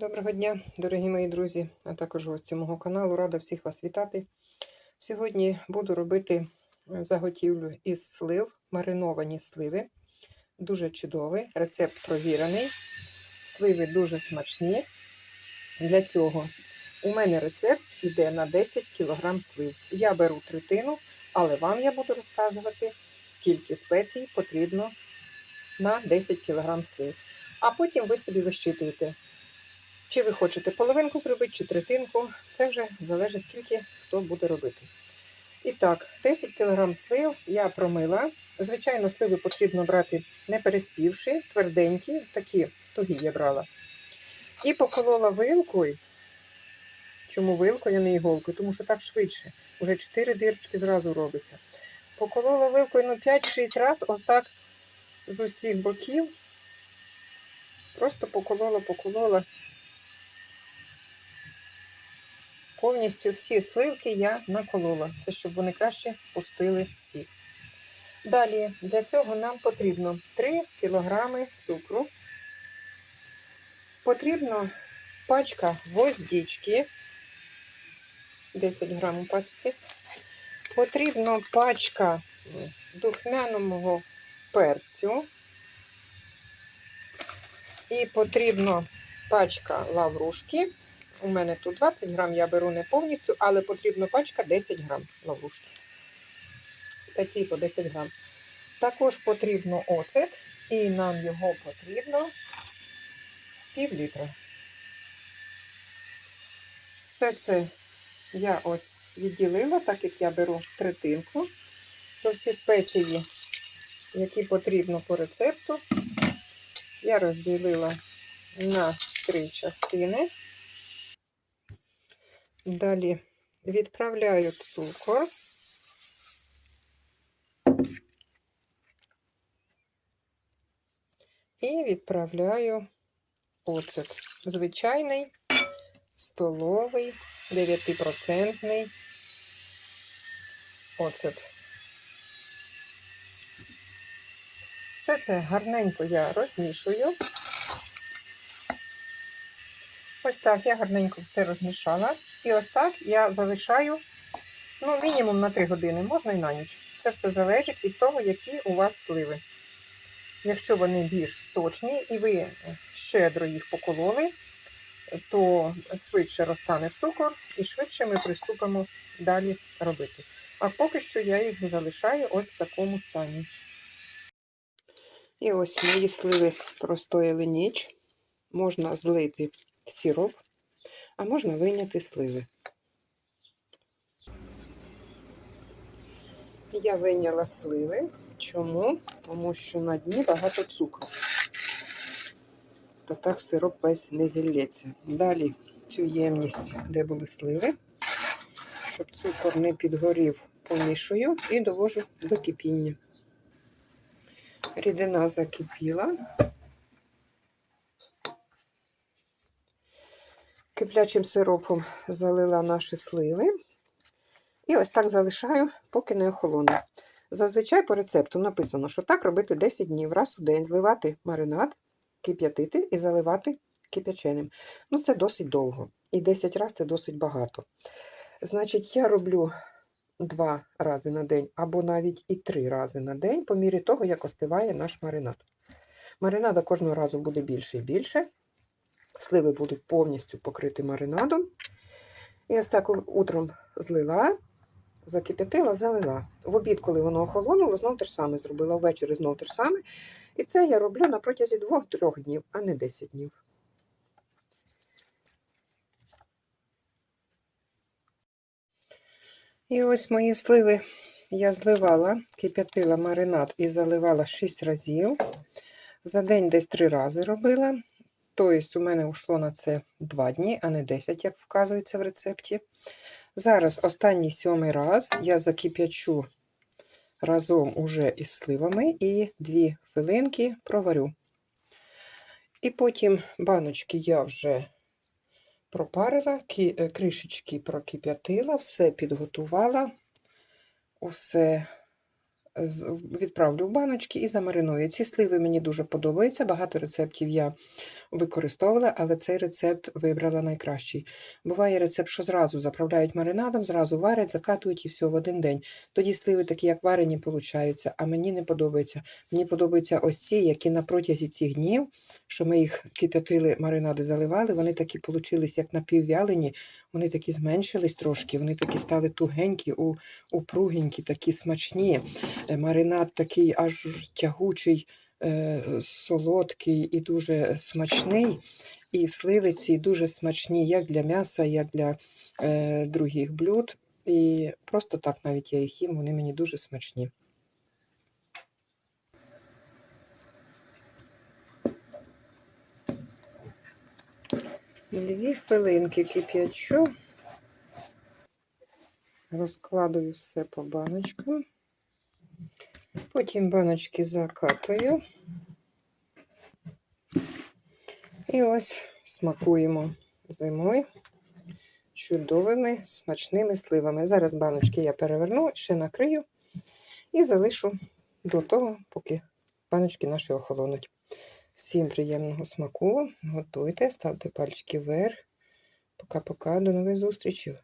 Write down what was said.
Доброго дня, дорогі мої друзі, а також гості мого каналу. Рада всіх вас вітати. Сьогодні буду робити заготівлю із слив, мариновані сливи. Дуже чудовий, рецепт провірений. Сливи дуже смачні. Для цього у мене рецепт йде на 10 кг слив. Я беру третину, але вам я буду розказувати, скільки спецій потрібно на 10 кг слив. А потім ви собі вищитуєте. Чи ви хочете половинку зробити, чи третинку, це вже залежить, скільки хто буде робити. І так, 10 кг слив я промила. Звичайно, сливи потрібно брати не переспівши, тверденькі, такі тугі я брала. І поколола вилкою. Чому вилкою, а не іголкою? Тому що так швидше. Уже 4 дирочки зразу робиться. Поколола вилкою ну, 5-6 разів, ось так з усіх боків. Просто поколола, поколола. Повністю всі сливки я наколола. Це щоб вони краще пустили сік. Далі для цього нам потрібно 3 кг цукру. Потрібно пачка гвоздички, 10 грамів пачки. Потрібно пачка духмяного перцю. І потрібно пачка лаврушки. У мене тут 20 грам, я беру не повністю, але потрібна пачка 10 грам лаврушки. Спеції по 10 грам. Також потрібно оцет, і нам його потрібно пів літра. Все це я ось відділила, так як я беру третинку. То всі спеції, які потрібно по рецепту, я розділила на три частини. Далі відправляю цукор. І відправляю оцет. Звичайний, столовий, 9% оцет. Все це гарненько я розмішую. Ось так я гарненько все розмішала. І ось так я залишаю ну, мінімум на 3 години, можна і на ніч. Це все залежить від того, які у вас сливи. Якщо вони більш сочні і ви щедро їх покололи, то швидше розтане цукор і швидше ми приступимо далі робити. А поки що я їх залишаю ось в такому стані. І ось мої сливи простояли ніч. Можна злити сироп, а можна вийняти сливи. Я вийняла сливи. Чому? Тому що на дні багато цукру. То так сироп весь не зілється. Далі цю ємність, де були сливи, щоб цукор не підгорів, помішую і довожу до кипіння. Рідина закипіла. Киплячим сиропом залила наші сливи. І ось так залишаю, поки не охолоне. Зазвичай по рецепту написано, що так робити 10 днів, раз у день зливати маринад, кип'ятити і заливати кип'яченим. Ну, це досить довго. І 10 разів це досить багато. Значить, я роблю 2 рази на день, або навіть і 3 рази на день, по мірі того, як остиває наш маринад. Маринада кожного разу буде більше і більше. Сливи будуть повністю покриті маринадом. І ось так утром злила, закип'ятила, залила. В обід, коли воно охолонуло, знов те ж саме зробила. Ввечері знов те ж саме. І це я роблю на протязі 2-3 днів, а не 10 днів. І ось мої сливи я зливала, кип'ятила маринад і заливала 6 разів. За день десь 3 рази робила. Тобто, у мене йшло на це 2 дні, а не 10, як вказується в рецепті. Зараз останній сьомий раз я закип'ячу разом уже із сливами і 2 хвилинки проварю. І потім баночки я вже пропарила, кришечки прокип'ятила, все підготувала, усе відправлю в баночки і замариную. Ці сливи мені дуже подобаються. Багато рецептів я використовувала, але цей рецепт вибрала найкращий. Буває рецепт, що зразу заправляють маринадом, зразу варять, закатують і все в один день. Тоді сливи такі, як варені, получаються, а мені не подобається. Мені подобаються ось ці, які на протязі цих днів, що ми їх кип'ятили, маринади заливали, вони такі получились, як напіввялені, вони такі зменшились трошки, вони такі стали тугенькі, упругенькі, такі смачні. Маринад такий аж тягучий, е, солодкий і дуже смачний. І сливи ці дуже смачні як для м'яса, як для е, других блюд. І просто так навіть я їх їм, вони мені дуже смачні. Дві хвилинки кип'ячу. Розкладую все по баночкам. Потім баночки закатую. І ось смакуємо зимою чудовими смачними сливами. Зараз баночки я переверну, ще накрию і залишу до того, поки баночки наші охолонуть. Всім приємного смаку. Готуйте, ставте пальчики вверх. Пока-пока, до нових зустрічей.